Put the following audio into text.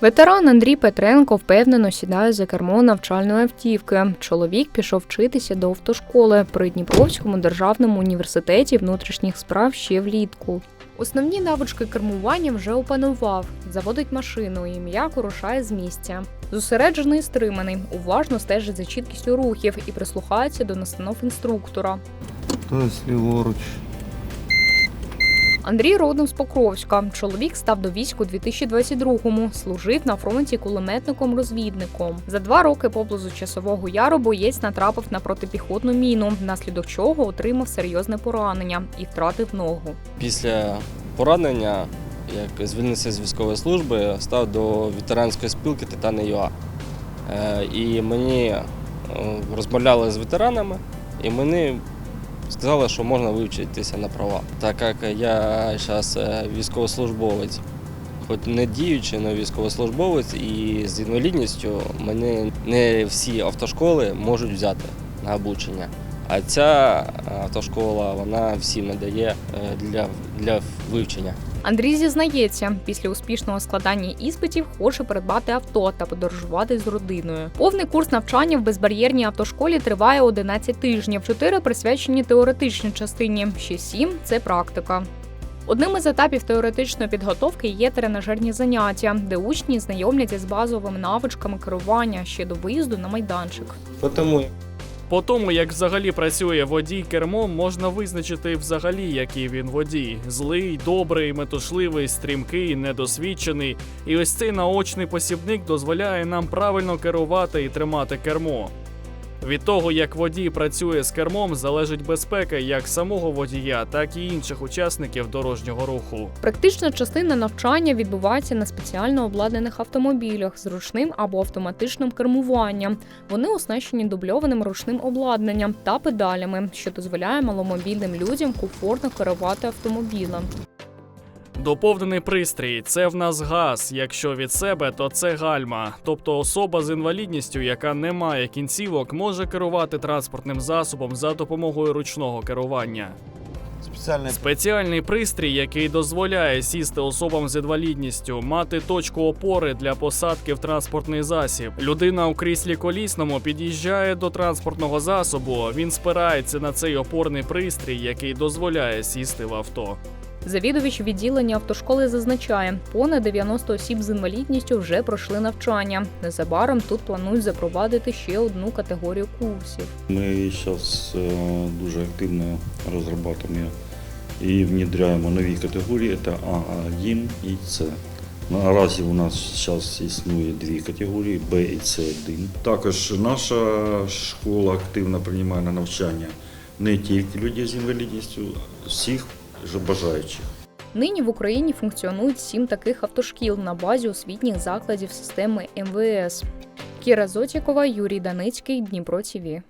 Ветеран Андрій Петренко впевнено сідає за кермо навчальної автівки. Чоловік пішов вчитися до автошколи при Дніпровському державному університеті внутрішніх справ ще влітку. Основні навички кермування вже опанував, заводить машину і м'яко рушає з місця. Зосереджений стриманий, уважно стежить за чіткістю рухів і прислухається до настанов інструктора. Тобто ліворуч. Андрій родом з Покровська. Чоловік став до війську у 2022-му. Служив на фронті кулеметником-розвідником. За два роки поблизу часового яру боєць натрапив на протипіхотну міну, внаслідок чого отримав серйозне поранення і втратив ногу. Після поранення, як звільнився з військової служби, став до ветеранської спілки Титани ЮА. Е, І мені е, розмовляли з ветеранами, і мені сказали, що можна вивчитися на права. Так як я зараз військовослужбовець, хоч не діючий, але військовослужбовець, і з інвалідністю мене не всі автошколи можуть взяти на обучення. А ця автошкола вона всім надає е, для, для вивчення. Андрій зізнається, після успішного складання іспитів хоче придбати авто та подорожувати з родиною. Повний курс навчання в безбар'єрній автошколі триває 11 тижнів. Чотири присвячені теоретичній частині, ще сім це практика. Одним із етапів теоретичної підготовки є тренажерні заняття, де учні знайомляться з базовими навичками керування ще до виїзду на майданчик. Тому По тому, як взагалі працює водій кермом, можна визначити взагалі, який він водій: злий, добрий, метушливий, стрімкий, недосвідчений. І ось цей наочний посібник дозволяє нам правильно керувати і тримати кермо. Від того, як водій працює з кермом, залежить безпека як самого водія, так і інших учасників дорожнього руху. Практична частина навчання відбувається на спеціально обладнаних автомобілях з ручним або автоматичним кермуванням. Вони оснащені дубльованим ручним обладнанням та педалями, що дозволяє маломобільним людям комфортно керувати автомобілем. Доповнений пристрій це в нас газ. Якщо від себе, то це гальма. Тобто особа з інвалідністю, яка не має кінцівок, може керувати транспортним засобом за допомогою ручного керування. Спеціальний Спеціальний пристрій, який дозволяє сісти особам з інвалідністю, мати точку опори для посадки в транспортний засіб. Людина у кріслі колісному під'їжджає до транспортного засобу. Він спирається на цей опорний пристрій, який дозволяє сісти в авто. Завідувач відділення автошколи зазначає, понад 90 осіб з інвалідністю вже пройшли навчання. Незабаром тут планують запровадити ще одну категорію курсів. Ми зараз дуже активно розробляємо і внедряємо нові категорії. Це А1 і С. Наразі у нас зараз існує дві категорії Б і С1. Також наша школа активно приймає на навчання не тільки людей з інвалідністю, всіх бажаючих. Нині в Україні функціонують сім таких автошкіл на базі освітніх закладів системи МВС. Кіра Зотікова, Юрій Даницький, Дніпро ТІВІ.